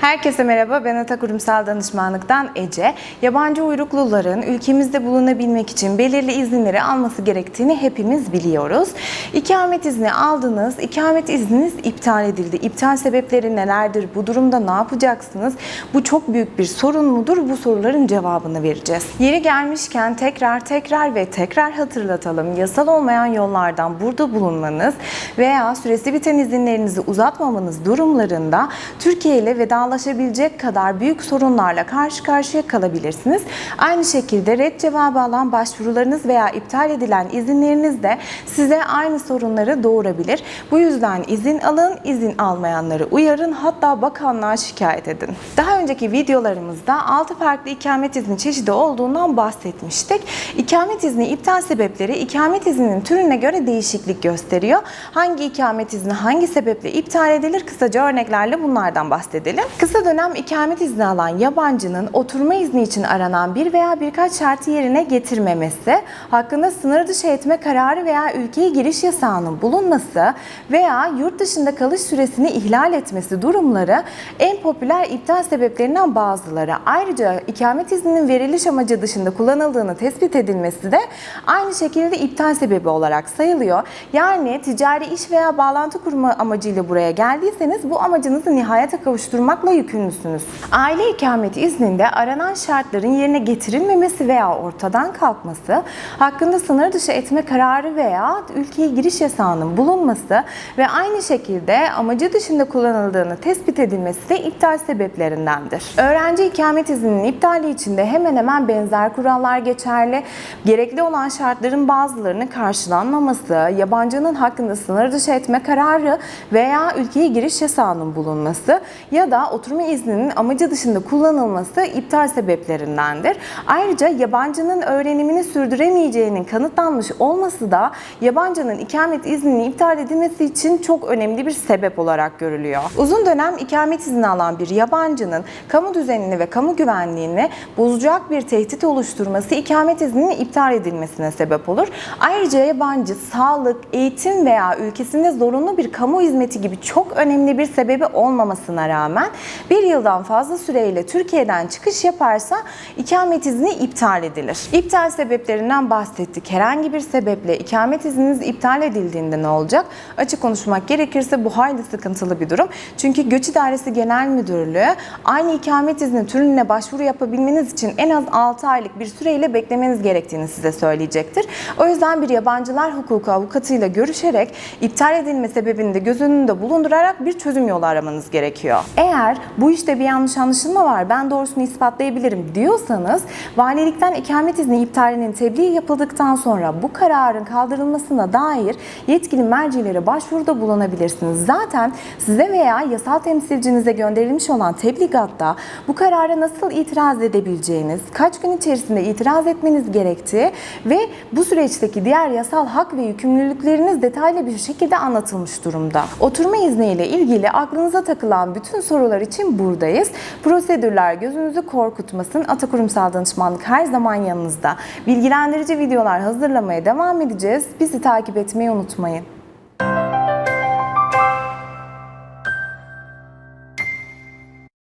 Herkese merhaba, ben Ata Kurumsal Danışmanlık'tan Ece. Yabancı uyrukluların ülkemizde bulunabilmek için belirli izinleri alması gerektiğini hepimiz biliyoruz. İkamet izni aldınız, ikamet izniniz iptal edildi. İptal sebepleri nelerdir? Bu durumda ne yapacaksınız? Bu çok büyük bir sorun mudur? Bu soruların cevabını vereceğiz. Yeri gelmişken tekrar tekrar ve tekrar hatırlatalım. Yasal olmayan yollardan burada bulunmanız veya süresi biten izinlerinizi uzatmamanız durumlarında Türkiye ile vedalaşabilecek kadar büyük sorunlarla karşı karşıya kalabilirsiniz. Aynı şekilde red cevabı alan başvurularınız veya iptal edilen izinleriniz de size aynı sorunları doğurabilir. Bu yüzden izin alın, izin almayanları uyarın, hatta bakanlığa şikayet edin. Daha önceki videolarımızda 6 farklı ikamet izni çeşidi olduğundan bahsetmiştik. İkamet izni iptal sebepleri ikamet izninin türüne göre değişiklik gösteriyor. Hangi ikamet izni hangi sebeple iptal edilir? Kısaca örneklerle bunlardan bahsedelim. Kısa dönem ikamet izni alan yabancının oturma izni için aranan bir veya birkaç şartı yerine getirmemesi, hakkında sınır dışı etme kararı veya ülkeye giriş yasağının bulunması veya yurt dışında kalış süresini ihlal etmesi durumları en popüler iptal sebeplerinden bazıları. Ayrıca ikamet izninin veriliş amacı dışında kullanıldığını tespit edilmesi de aynı şekilde iptal sebebi olarak sayılıyor. Yani ticari iş veya bağlantı kurma amacıyla buraya geldiyseniz bu amacınızı nihayete kavuşturmakla yükümlüsünüz. Aile ikameti izninde aranan şartların yerine getirilmemesi veya ortadan kalkması, hakkında sınır dışı etme kararı veya ülkeye giriş yasağının bulunması ve aynı şekilde amacı dışında kullanıldığını tespit edilmesi de iptal sebeplerindendir. Öğrenci ikamet izninin iptali için de hemen hemen benzer kurallar geçerli. Gerekli olan şartların bazılarının karşılanmaması, yabancının hakkında sınır dışı etme kararı veya ülkeye giriş yasağının bulunması ya da oturma izninin amacı dışında kullanılması iptal sebeplerindendir. Ayrıca yabancının öğrenimini sürdüremeyeceğinin kanıtlanmış olması da yabancının ikamet izninin iptal edilmesi için çok önemli bir sebep olarak görülüyor. Uzun dönem ikamet izni alan bir yabancının kamu düzenini ve kamu güvenliğini bozacak bir tehdit oluşturması ikamet izninin iptal edilmesine sebep olur. Ayrıca yabancı sağlık, eğitim veya ülkesinde zorunlu bir kamu hizmeti gibi çok önemli bir sebebi olmamasına rağmen bir yıldan fazla süreyle Türkiye'den çıkış yaparsa ikamet izni iptal edilir. İptal sebeplerinden bahsettik. Herhangi bir sebeple ikamet izniniz iptal edildiğinde ne olacak? Açık konuşmak gerekirse bu hayli sıkıntılı bir durum. Çünkü Göç İdaresi Genel Müdürlüğü aynı ikamet izni türüne başvuru yapabilmeniz için en az 6 aylık bir süreyle beklemeniz gerektiğini size söyleyecektir. O yüzden bir yabancılar hukuku avukatıyla görüşerek iptal edilme sebebini de göz önünde bulundurarak bir çözüm yolu aramanız gerekiyor. Eğer bu işte bir yanlış anlaşılma var, ben doğrusunu ispatlayabilirim diyorsanız valilikten ikamet izni iptalinin tebliği yapıldıktan sonra bu kararın kaldırılmasına dair yetkili mercilere başvuruda bulunabilirsiniz. Zaten size veya yasal temsilcinize gönderilmiş olan tebligatta bu karara nasıl itiraz edebileceğiniz, kaç gün içerisinde itiraz etmeniz gerektiği ve bu süreçteki diğer yasal hak ve yükümlülükleriniz detaylı bir şekilde anlatılmış durumda. Oturma izniyle ilgili aklınıza takılan bütün sorular için buradayız. Prosedürler gözünüzü korkutmasın. Atakurumsal Danışmanlık her zaman yanınızda. Bilgilendirici videolar hazırlamaya devam edeceğiz. Bizi takip etmeyi unutmayın.